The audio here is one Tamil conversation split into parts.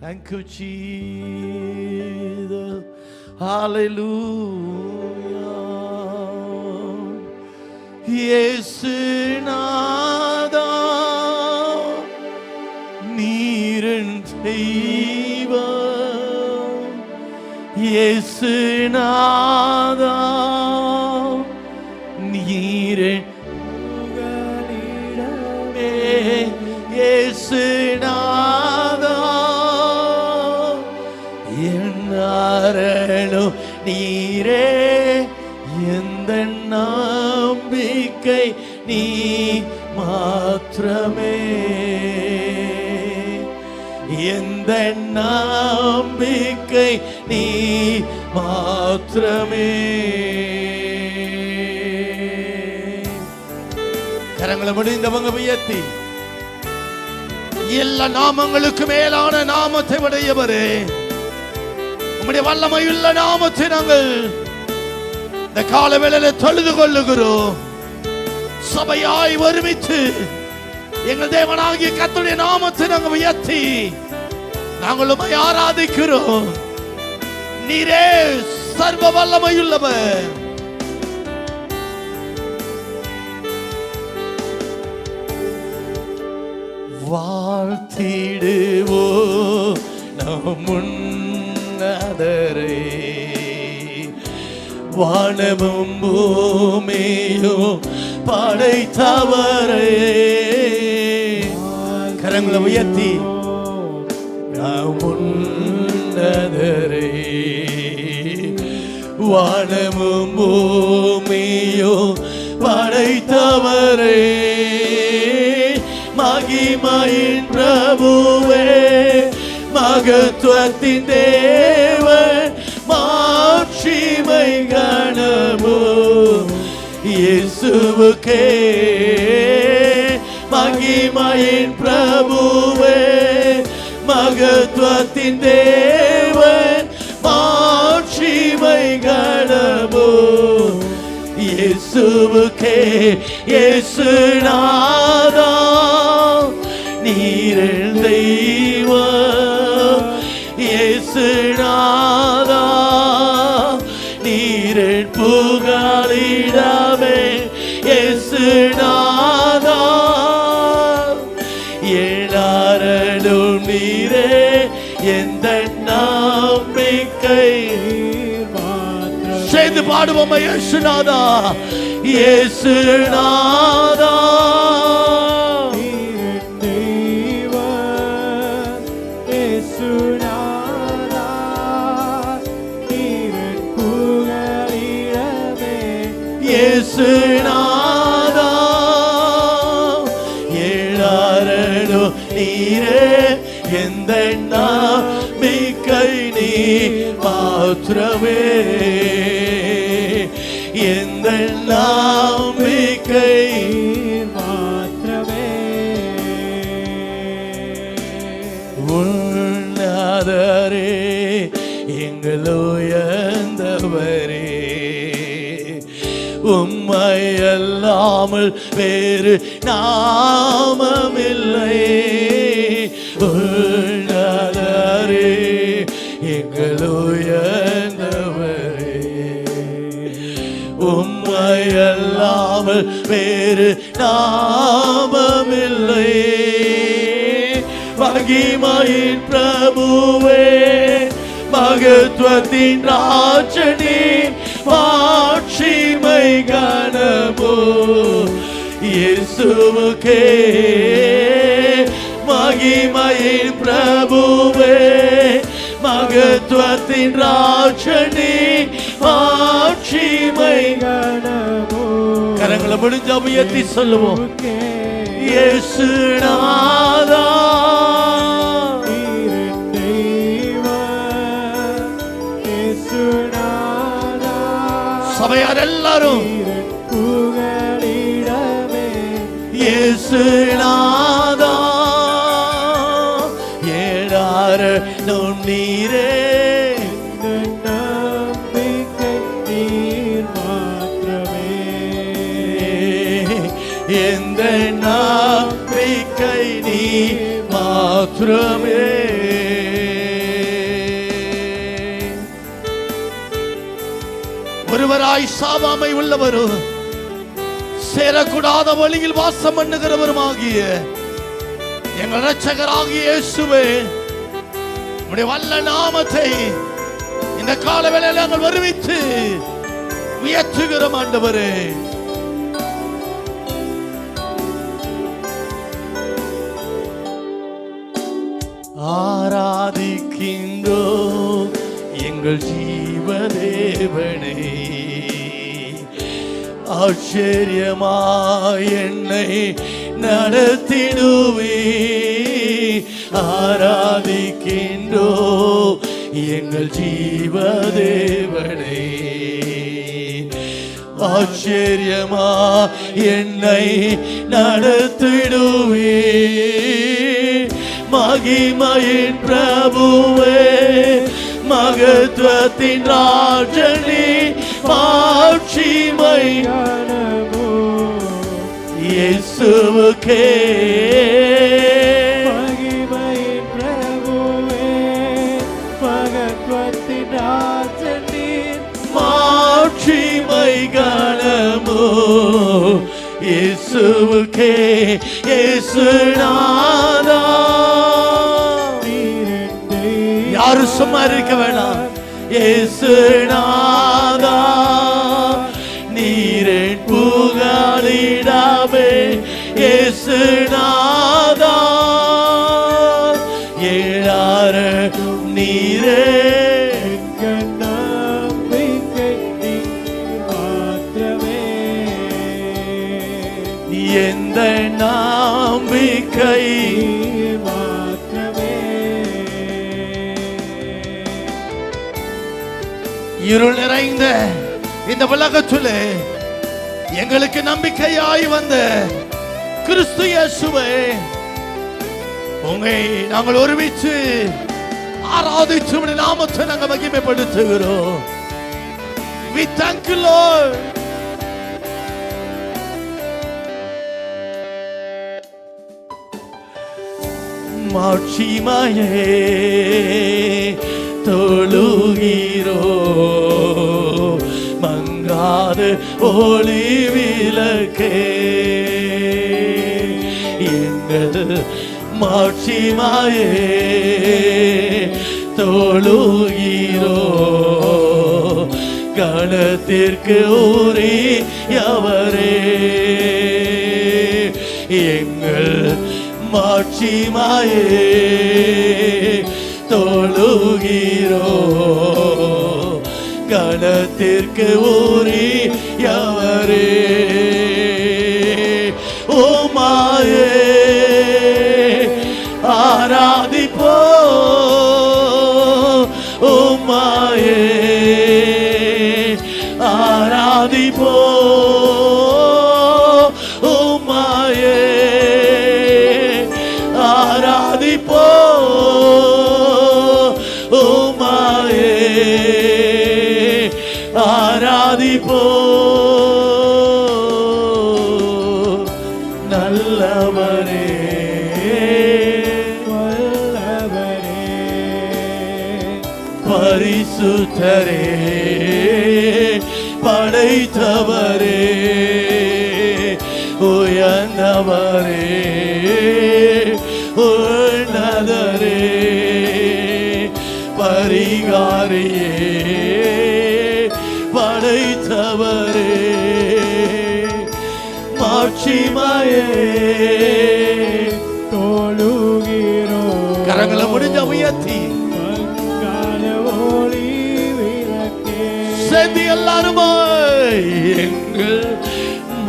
Thank you, Jesus. Hallelujah. இயேசு நாதா நீரன் தெய்வம் இயேசு நீரே எந்த நம்பிக்கை நீ மாத்திரமே? எந்த நம்பிக்கை நீ மாத்திரமே? கரங்களை முடிந்தவங்க உயர்த்தி. எல்லா நாமங்களுக்கு மேலான நாமத்தை உடையவரே. உம்முடைய வல்லமையுள்ள நாமத்தை நாங்கள் இந்த கால வேளையில தொழுது கொள்ளுகிறோம். சபையாய் ஒருமித்து எங்கள் தேவனாகிய கத்துடைய நாமத்தை நாங்கள் உயர்த்தி நாங்கள் உண்மை ஆராதிக்கிறோம். நீரே சர்வ வல்லமையுள்ளவர். வாழ்த்திடுவோ நம் முன்னதரை வானமும் பூமியும் படைத்தவரே. கரங்களை உயர்த்தி. நாம் முன்னதரை வானமும் பூமியும் படைத்தவரே. மகிமையின் பிரபுவே. மகத்துவத்தின் தேவன் மாட்சிமை கணமோ இயேசுவுக்கே மகிமையின் பிரபுவே மகத்துவத்தின் தேவன் மாட்சிமை கணமோ இயேசுவுக்கே இயேசுநாதா நீரில் தெய்வம் இயேசுநாதா நீரில் புகழிடமே இயேசுநாதா ஏழாரடும் நீரே எந்த நம்பிக்கை சேர்ந்து பாடுவோம் இயேசுநாதா இயேசுநாதா ஸ்தோத்திரமே எந்த நம்பிக்கை உன்னதரே எங்கள் உயர்ந்தவரே. உம்மை அல்லாமல் வேறு நாமமில்லை உன்னதரே எங்கள் உயர்ந்தவரே உம்மை அல்லாமல் வேறு நாமமில்லை. மகிமையின் பிரபுவே மகத்துவத்தின் ராஜனே மாட்சிமை கனமோ இயேசுவுக்கே. மகிமையின் பிரபுவே மகத்துவத்தின் ராஜனே மாட்சிமை கரங்களை முடிஞ்ச உயர்த்தி சொல்லுவோம். இயேசுநாதா சபையார் எல்லாரும். இயேசுநாதா ஒருவராய் சாவாமை உள்ளவரும் சேரக்கூடாத வழியில் வாசம் பண்ணுகிறவருமாகிய எங்கள் ரட்சகராகிய இயேசுவே உடைய வல்ல நாமத்தை இந்த கால வேளையில் நாங்கள் வருவித்து உயர்த்துகிறோம் ஆண்டவரே. ஆராதிக்கின்றோம். எங்கள் ஜீவதேவனே ஆச்சரியமாய் என்னை நடத்திடுவே. ஆராதிக்கின்றோ எங்கள் ஜீவதேவனை. ஆச்சரியமா என்னை நடத்திடுவே. மகிமையின் பிரபுவே மகத்துவத்தின் ராஜனே மாட்சிமை இயேசுவுக்கே. இயேசுவுக்கே இயேசுநாதா சும்மா இருக்க வேணாம். இயேசுநாதா நீரேன் புகழிடாமே. ஏசுநாதா ஏழார நீரே. எந்த நம்பிக்கை இருள் நிறைந்த இந்த உலகத்திலே எங்களுக்கு நம்பிக்கையாய் வந்த கிறிஸ்து இயேசுவே உங்களை நாங்கள் ஒருமிச்சு ஆராதிச்சு நாமத்தை நாங்கள் மகிமைப்படுத்துகிறோம் We thank you, Lord. மாட்சிமையே தொழுகிறோ? மங்காது ஒளி விளக்கே. எங்கள் மாட்சிமாயே தொழுகிறோ? கணத்திற்கு உரியவரே. எங்கள் மாட்சிமாயே தொழுகிறோ. கணத்திற்கு உரியவரே ஓமாயே ஆராதிப்போ நல்லவரே. வல்லவரே. பரிசுத்தரே. படைத்தவரே. உயர்ந்தவரே. படைத்தவரே மாட்சிமையே தொழுகிறோ. கரங்களை முடிஞ்ச உயர்த்தி. சேர்ந்து எல்லாருமாய் எங்கள்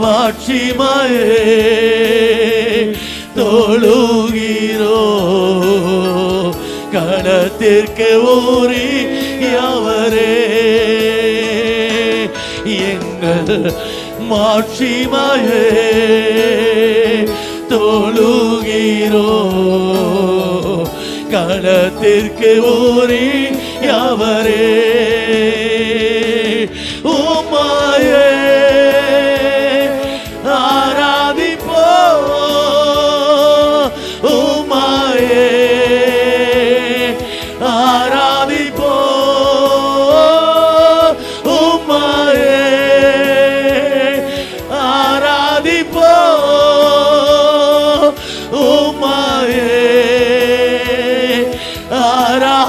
மாட்சிமாயே தொழுகிறோ. கணத்திற்கு ஊறியவரே எங்கள் மாட்சிமாயே தொழுகிறோ. கணத்திற்கு ஊறியவரே யாவரே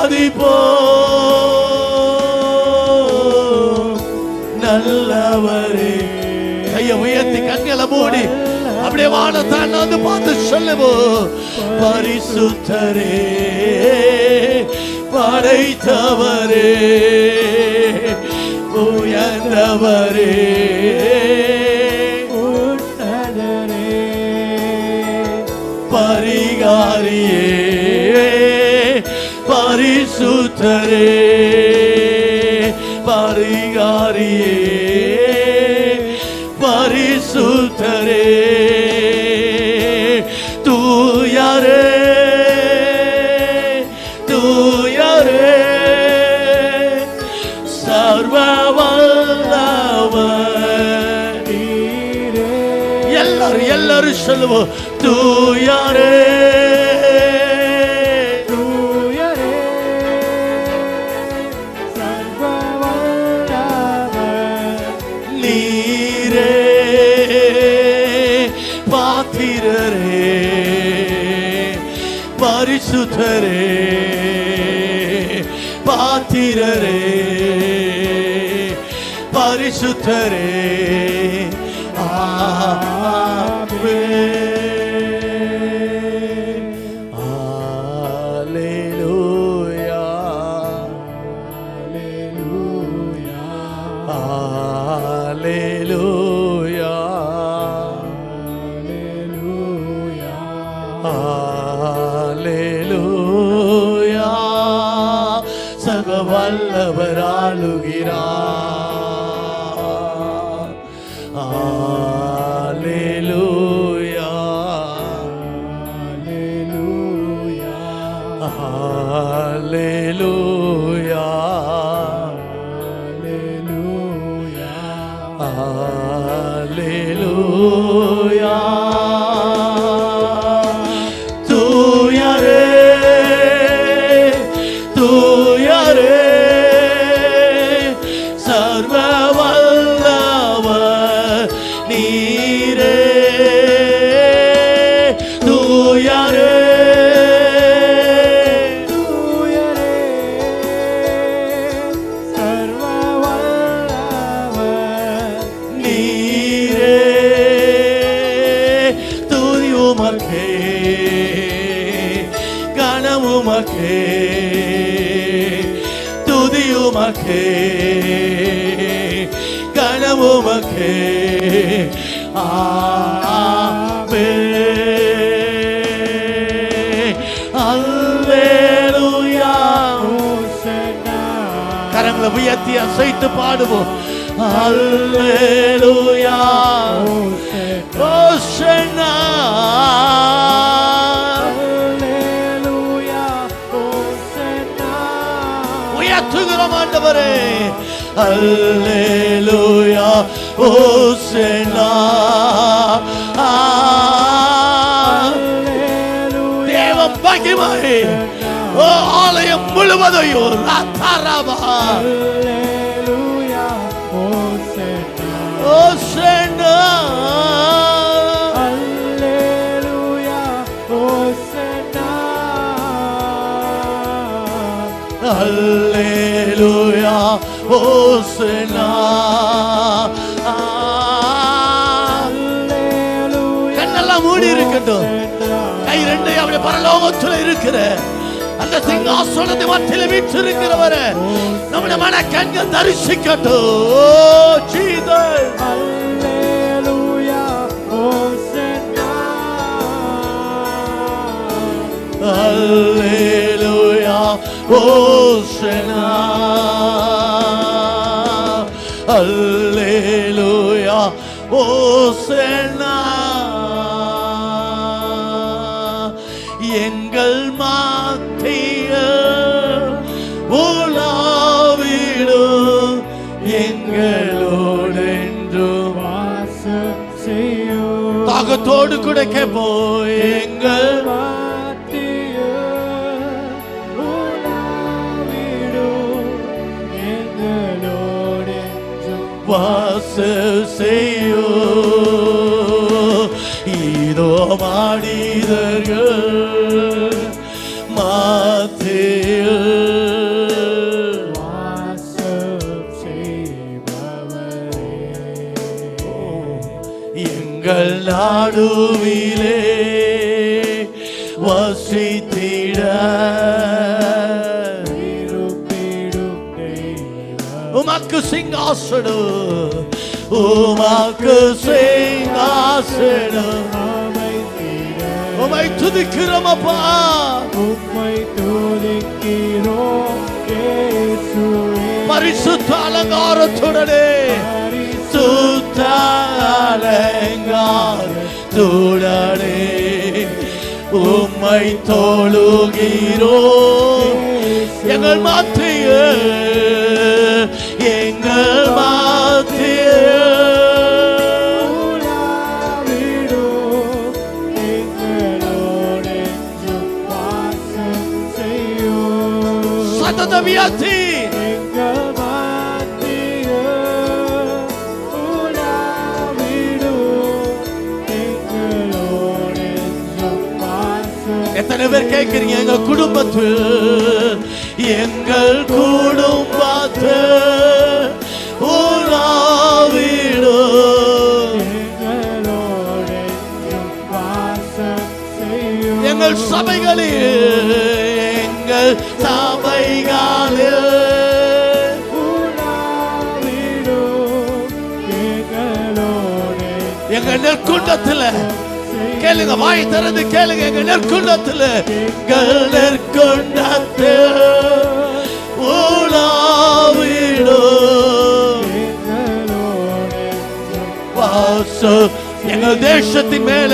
ஆராதிப்போ நல்லவரே. கையை உயர்த்தி கண்களை மூடி அப்படியே வானத்தான் வந்து பார்த்து சொல்லுவோ. பரிசுத்தரே படைத்தவரே உயர்ந்தவரே. பரிகாரியே. பரிசுத்தரே பரிகாரியே பரிசுத்தரே. தூயரே தூயரே சர்வ எல்லாரும் எல்லாரும் சொல்லுவோம் தூயாரே தூயரே. பரிசுத்தரே பாத்திரரே பரிசுத்தரே ஆமென். அல்லேலூயா அல்லேலூயா Hallelujah. வல்லவர் ஆளுகிறார் உமக்கே. அல்லேலூயா. ஓசன்னா கரங்களை உயர்த்தி அசைத்து பாடுவோம். அல்லேலூயா. அல்லேலூயா. ஓசன்னா உயர்த்துகிறோம் ஆண்டவரே. அல்லேலூயா ஓசனா தேவ மகிமை. ஓ ஆலயம் முழுவதையும். ராத்தாராபா அல்லேலூயா கண்ணெல்லாம் மூடி இருக்கட்டும். கை ரெண்டு அப்படியே பரலோகத்துல இருக்கிற அந்த சிங்காசனத்தை மத்தியில வீற்றிருக்கிறவர நம்முடைய மன கண்கள் தரிசிக்கட்டும் ஜீசஸ். அல்லேலூயா ஓசன்னா அல்லேலூயா ஓசனா எங்கள் மாத்திய உலாவிடும் எங்களோடென்றும் வாச செய்யும் தாகத்தோடு கூட கேட்போம். எங்கள் வாச செய்யோ. இதோ மாடிதர்கள் மாத்தேயோ எங்கள் நாடுவிலே வசித்திட உமக்கு சிங்காசனம். உமக்கு சிங்காசனம். உமை துதிக்கிறோம் அப்பா. உம்மை துதிக்கிறோம் பரிசுத்த அலங்காரத்துடனே. சுத்த அலங்காரத்துடனே உம்மை தொழுகிறோ எங்கள் மாத்திய. சதத எத்தனை பேர் கேட்கிறீங்க? எங்க குடும்பத்தில் எங்கள் குடும்பத்தில் எங்கள் சபைகளில் நெற்குண்டத்தில். கேளுங்க வாய் திறந்து கேளுங்க எங்க நெற்குண்டத்தில். நெற்குண்டத்தில் எங்கள் தேசத்தின் மேல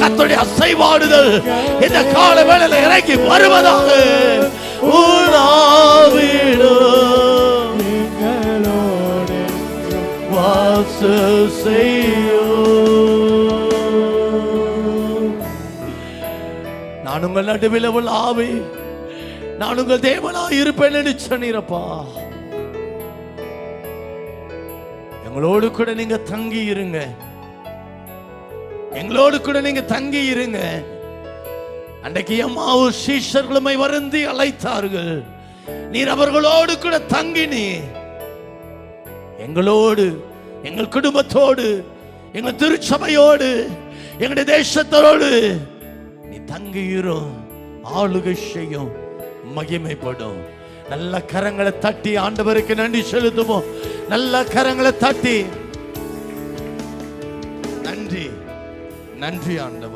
கத்தோடைய அசைவாடுதல் இந்த கால வேளையில இறங்கி வருவதாக. உலாவிடும் வாச செய்யும் நான் உங்கள் நடுவில் உள்ள ஆவி? நான் உங்கள் தேவனா இருப்பேன் சொன்னீரப்பா. எங்களோடு கூட நீங்க தங்கி இருங்க. எங்களோடு கூட நீங்க தங்கி இருங்க. அன்றைக்கு அம்மாவு சீஷர்களுமை வருந்தி அழைத்தார்கள். நீர் அவர்களோடு கூட தங்கி நீ. எங்களோடு எங்கள் குடும்பத்தோடு எங்கள் திருச்சபையோடு எங்களுடைய தேசத்தோடு தங்கியிரும் ஆளுகை செய்யும். மகிமைப்படும். நல்ல கரங்களை தட்டி ஆண்டவருக்கு நன்றி செலுத்துவோம். நல்ல கரங்களை தட்டி. நன்றி. நன்றி ஆண்டவர்.